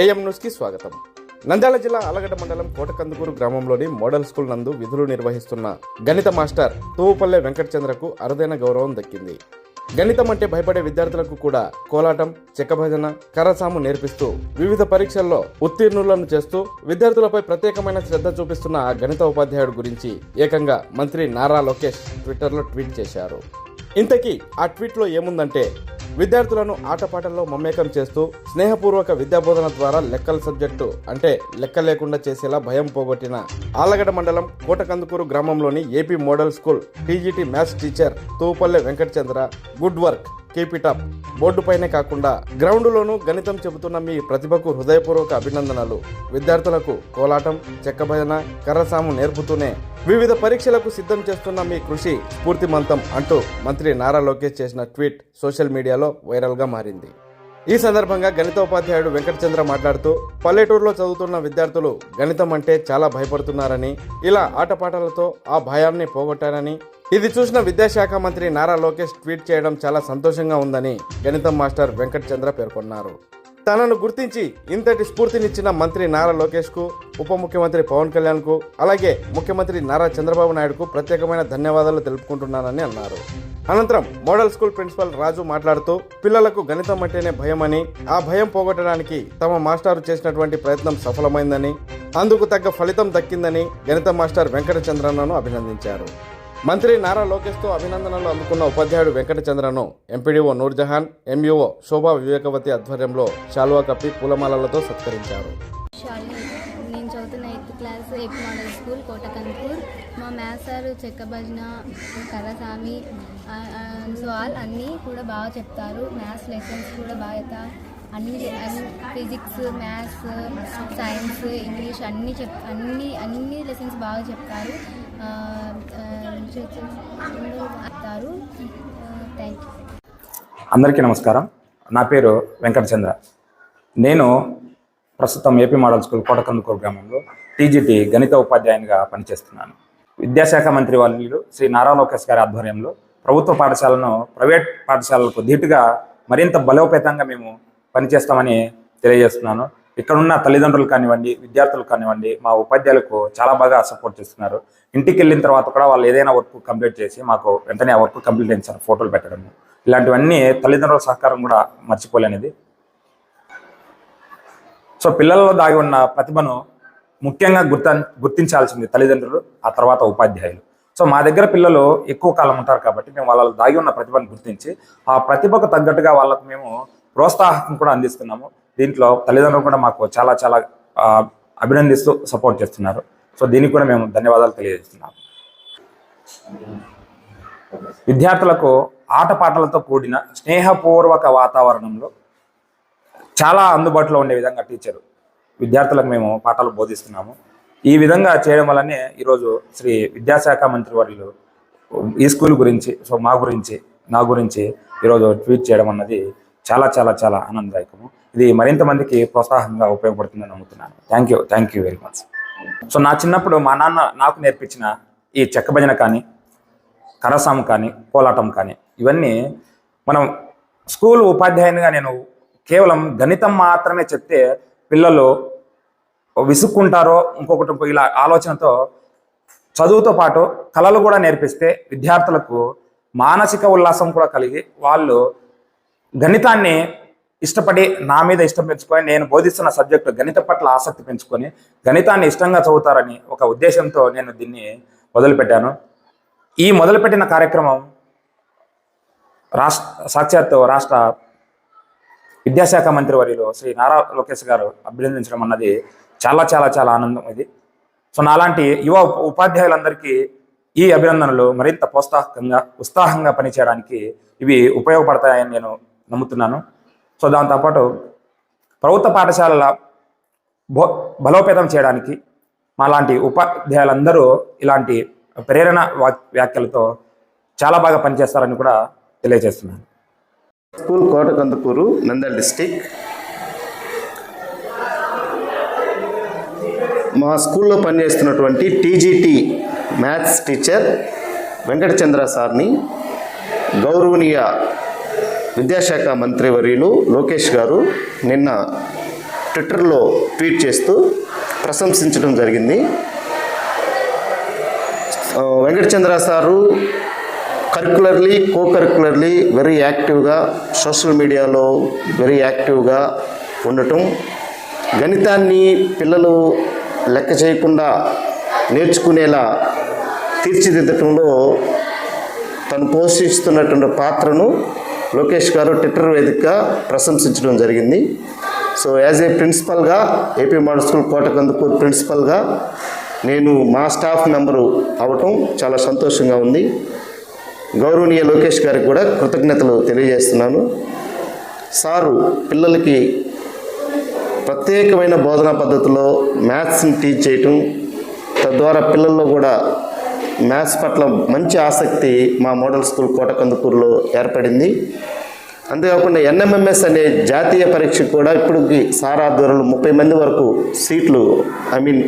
AM న్యూస్కి స్వాగతం. నంద్యాల జిల్లా ఆలగడ్డ మండలం కోటకందుకూరు గ్రామంలోని మోడల్ స్కూల్ నందు విధులు నిర్వహిస్తున్న గణిత మాస్టర్ తూవుపల్లె వెంకటచంద్రకు అరుదైన గౌరవం దక్కింది. గణితం అంటే భయపడే విద్యార్థులకు కూడా కోలాటం చెక్కభజన కరసాము నేర్పిస్తూ వివిధ పరీక్షల్లో ఉత్తీర్ణులను చేస్తూ విద్యార్థులపై ప్రత్యేకమైన శ్రద్ధ చూపిస్తున్న ఆ గణిత ఉపాధ్యాయుడు గురించి ఏకంగా మంత్రి నారా లోకేష్ ట్విట్టర్లో ట్వీట్ చేశారు. ఇంతకీ ఆ ట్వీట్లో ఏముందంటే విద్యార్థులను ఆటపాటల్లో మమేకం చేస్తూ స్నేహపూర్వక విద్యాబోధన ద్వారా లెక్కల సబ్జెక్టు అంటే లెక్క లేకుండా చేసేలా భయం పోగొట్టిన ఆలగడ్డ మండలం కోటకందుకూరు గ్రామంలోని AP model school TGT maths teacher Thupalle Venkatachandra good work. Keep బోర్డుపైనే కాకుండా గ్రౌండ్లోనూ గణితం చెబుతున్న మీ ప్రతిభకు హృదయపూర్వక అభినందనలు. విద్యార్థులకు కోలాటం చెక్కభజన కర్రసాము నేర్పుతూనే వివిధ పరీక్షలకు సిద్ధం చేస్తున్న మీ కృషి స్ఫూర్తిమంతం అంటూ మంత్రి నారా లోకేష్ చేసిన ట్వీట్ సోషల్ మీడియాలో వైరల్గా మారింది. ఈ సందర్భంగా గణితోపాధ్యాయుడు వెంకటచంద్ర మాట్లాడుతూ పల్లెటూరులో చదువుతున్న విద్యార్థులు గణితం అంటే చాలా భయపడుతున్నారని ఇలా ఆటపాటలతో ఆ భయాన్ని పోగొట్టారని ఇది చూసిన విద్యాశాఖ మంత్రి నారా లోకేష్ ట్వీట్ చేయడం చాలా సంతోషంగా ఉందని గణితం మాస్టర్ వెంకటచంద్ర పేర్కొన్నారు. తనను గుర్తించి ఇంతటి స్ఫూర్తినిచ్చిన మంత్రి నారా లోకేష్కు ఉప ముఖ్యమంత్రి పవన్ కళ్యాణ్కు అలాగే ముఖ్యమంత్రి నారా చంద్రబాబు నాయుడుకు ప్రత్యేకమైన ధన్యవాదాలు తెలుపుకుంటున్నానని అన్నారు. అనంతరం మోడల్ స్కూల్ ప్రిన్సిపల్ రాజు మాట్లాడుతూ పిల్లలకు గణితం అంటేనే భయమని ఆ భయం పోగొట్టడానికి తమ మాస్టారు చేసినటువంటి ప్రయత్నం సఫలమైందని అందుకు తగ్గ ఫలితం దక్కిందని గణిత మాస్టర్ వెంకటచంద్రన్నను అభినందించారు. మంత్రి నారా లోకేష్తో అభినందనలు అందుకున్న ఉపాధ్యాయుడు వెంకటచంద్రను ఎంపీడీఓ నూర్జహాన్ ఎంఈఓ శోభా వివేకవతి ఆధ్వర్యంలో శాలువా కప్పి పూలమాలలతో సత్కరించారు. నేను చదువుతున్న eighth class eighth model school Kotakampur మా మ్యాథ్స్ సార్ చెక్క భజన కరసామి సో ఆల్ అన్నీ కూడా బాగా చెప్తారు. మ్యాథ్స్ లెసన్స్ కూడా బాగా అన్ని అన్ని ఫిజిక్స్ మ్యాథ్స్ సైన్స్ ఇంగ్లీష్ అన్నీ చెప్ అన్ని అన్ని లెసన్స్ బాగా చెప్తారు. అందరికీ నమస్కారం. నా పేరు వెంకటచంద్ర. నేను ప్రస్తుతం ఏపీ మోడల్ స్కూల్ కోటకందుకూరు గ్రామంలో టీజీటీ గణిత ఉపాధ్యాయునిగా పనిచేస్తున్నాను. విద్యాశాఖ మంత్రి వాళ్ళు శ్రీ నారా లోకేష్ గారి ఆధ్వర్యంలో ప్రభుత్వ పాఠశాలను ప్రైవేట్ పాఠశాలలకు ధీటుగా మరింత బలోపేతంగా మేము పనిచేస్తామని తెలియజేస్తున్నాను. ఇక్కడున్న తల్లిదండ్రులు కానివ్వండి విద్యార్థులు కానివ్వండి మా ఉపాధ్యాయులకు చాలా బాగా సపోర్ట్ చేస్తున్నారు. ఇంటికి వెళ్ళిన తర్వాత కూడా వాళ్ళు ఏదైనా వర్క్ కంప్లీట్ చేసి మాకు వెంటనే ఆ వర్క్ కంప్లీట్ అయిన ఫోటోలు పెట్టడం ఇలాంటివన్నీ తల్లిదండ్రుల సహకారం కూడా మర్చిపోలేనిది. సో పిల్లల్లో దాగి ఉన్న ప్రతిభను ముఖ్యంగా గుర్త గుర్తించాల్సింది తల్లిదండ్రులు ఆ తర్వాత ఉపాధ్యాయులు. సో మా దగ్గర పిల్లలు ఎక్కువ కాలం ఉంటారు కాబట్టి మేము వాళ్ళ దాగి ఉన్న ప్రతిభను గుర్తించి ఆ ప్రతిభకు తగ్గట్టుగా వాళ్ళకు మేము ప్రోత్సాహం కూడా అందిస్తున్నాము. దీంట్లో తల్లిదండ్రులు కూడా మాకు చాలా చాలా అభినందిస్తూ సపోర్ట్ చేస్తున్నారు. సో దీనికి కూడా మేము ధన్యవాదాలు తెలియజేస్తున్నాము. విద్యార్థులకు ఆటపాటలతో కూడిన స్నేహపూర్వక వాతావరణంలో చాలా అందుబాటులో ఉండే విధంగా టీచర్ విద్యార్థులకు మేము పాఠాలు బోధిస్తున్నాము. ఈ విధంగా చేయడం వల్లనే ఈరోజు శ్రీ విద్యాశాఖ మంత్రి వర్యులు ఈ స్కూల్ గురించి సో మా గురించి నా గురించి ఈరోజు ట్వీట్ చేయడం అన్నది చాలా చాలా చాలా ఆనందదాయకము. ఇది మరింత మందికి ప్రోత్సాహంగా ఉపయోగపడుతుందని నమ్ముతున్నాను. Thank you thank you very much so నా చిన్నప్పుడు మా నాన్న నాకు నేర్పించిన ఈ చెక్క భజన కానీ కరసాం కానీ కోలాటం కానీ ఇవన్నీ మనం స్కూల్ ఉపాధ్యాయునిగా నేను కేవలం గణితం మాత్రమే చెప్తే పిల్లలు విసుక్కుంటారో ఇంకొకటి ఇలా ఆలోచనతో చదువుతో పాటు కళలు కూడా నేర్పిస్తే విద్యార్థులకు మానసిక ఉల్లాసం కూడా కలిగి వాళ్ళు గణితాన్ని ఇష్టపడి నా మీద ఇష్టం పెంచుకొని నేను బోధిస్తున్న సబ్జెక్టు గణిత పట్ల ఆసక్తి పెంచుకొని గణితాన్ని ఇష్టంగా చదువుతారని ఒక ఉద్దేశంతో నేను దీన్ని మొదలుపెట్టాను. ఈ మొదలుపెట్టిన కార్యక్రమం రాష్ట్ర సాక్షాత్తు రాష్ట్ర విద్యాశాఖ మంత్రి వర్యులు శ్రీ నారా లోకేష్ గారు అభినందించడం అన్నది చాలా చాలా చాలా ఆనందం ఇది. సో నాలాంటి యువ ఉపాధ్యాయులందరికీ ఈ అభినందనలు మరింత ప్రోత్సాహకంగా ఉత్సాహంగా పనిచేయడానికి ఇవి ఉపయోగపడతాయని నేను నమ్ముతున్నాను. సో దాంతోపాటు ప్రభుత్వ పాఠశాలల బో బలోపేతం చేయడానికి మాలాంటి ఉపాధ్యాయులందరూ ఇలాంటి ప్రేరణ వ్యాఖ్యలతో చాలా బాగా పనిచేస్తారని కూడా తెలియజేస్తున్నాను. School Kotakandukuru Nandyal district. మా స్కూల్లో పనిచేస్తున్నటువంటి టీజీటీ మ్యాథ్స్ టీచర్ వెంకటచంద్ర సార్ని గౌరవనీయ విద్యాశాఖ మంత్రివర్యులు లోకేష్ గారు నిన్న ట్విట్టర్లో ట్వీట్ చేస్తూ ప్రశంసించడం జరిగింది. Venkatachandra sir curricularly co curricularly very యాక్టివ్గా సోషల్ మీడియాలో వెరీ యాక్టివ్గా ఉండటం గణితాన్ని పిల్లలు లెక్క చేయకుండా నేర్చుకునేలా తీర్చిదిద్దటంలో తను పోషిస్తున్నటువంటి పాత్రను లోకేష్ గారు ట్విట్టర్ వేదికగా ప్రశంసించడం జరిగింది. సో యాజ్ ఏ ప్రిన్సిపల్గా ఏపీ మోడల్ స్కూల్ కోటకందుకూరు ప్రిన్సిపల్గా నేను మా స్టాఫ్ మెంబరు అవటం చాలా సంతోషంగా ఉంది. గౌరవనీయ లోకేష్ గారికి కూడా కృతజ్ఞతలు తెలియజేస్తున్నాను. సారు పిల్లలకి ప్రత్యేకమైన బోధనా పద్ధతిలో మ్యాథ్స్ని టీచ్ చేయటం తద్వారా పిల్లల్లో కూడా మ్యాథ్స్ పట్ల మంచి ఆసక్తి మా మోడల్ స్కూల్ కోటకందుకూరులో ఏర్పడింది. అంతేకాకుండా ఎన్ఎంఎంఎస్ అనే జాతీయ పరీక్ష కూడా ఇప్పటికి సార్ ఆధ్వర్యంలో ముప్పై మంది వరకు సీట్లు ఐ మీన్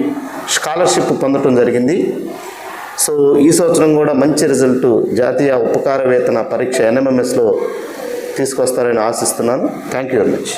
స్కాలర్షిప్ పొందటం జరిగింది. సో ఈ సంవత్సరం కూడా మంచి రిజల్ట్ జాతీయ ఉపకార వేతన పరీక్ష ఎన్ఎంఎంఎస్లో తీసుకొస్తారని ఆశిస్తున్నాను. Thank you very much.